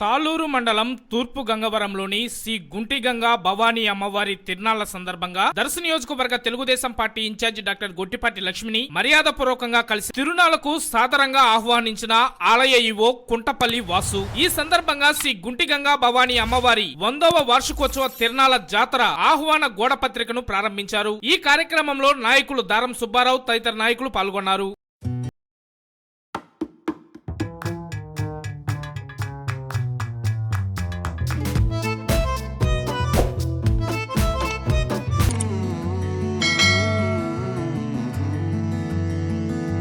తాళూరు మండలం తూర్పు గంగవరంలోని శ్రీ గుంటిగంగా భవానీ అమ్మవారి తిరునాళ్ళ సందర్భంగా దర్శ నియోజకవర్గ Telugu Desam party incharge doctor Gottipati లక్ష్మిని మర్యాదపూర్వకంగా కలిసి తిరునాళ్ళకు సాదరంగా ఆహ్వానించిన ఆలయ ఈవో కుంటపల్లి వాసు. ఈ సందర్భంగా శ్రీ గుంటిగంగా భవానీ అమ్మవారి వందవ వార్షికోత్సవ తిరునాళ్ళ జాతర ఆహ్వాన గోడ పత్రికను ప్రారంభించారు. ఈ కార్యక్రమంలో నాయకులు దారం సుబ్బారావు తదితర నాయకులు పాల్గొన్నారు.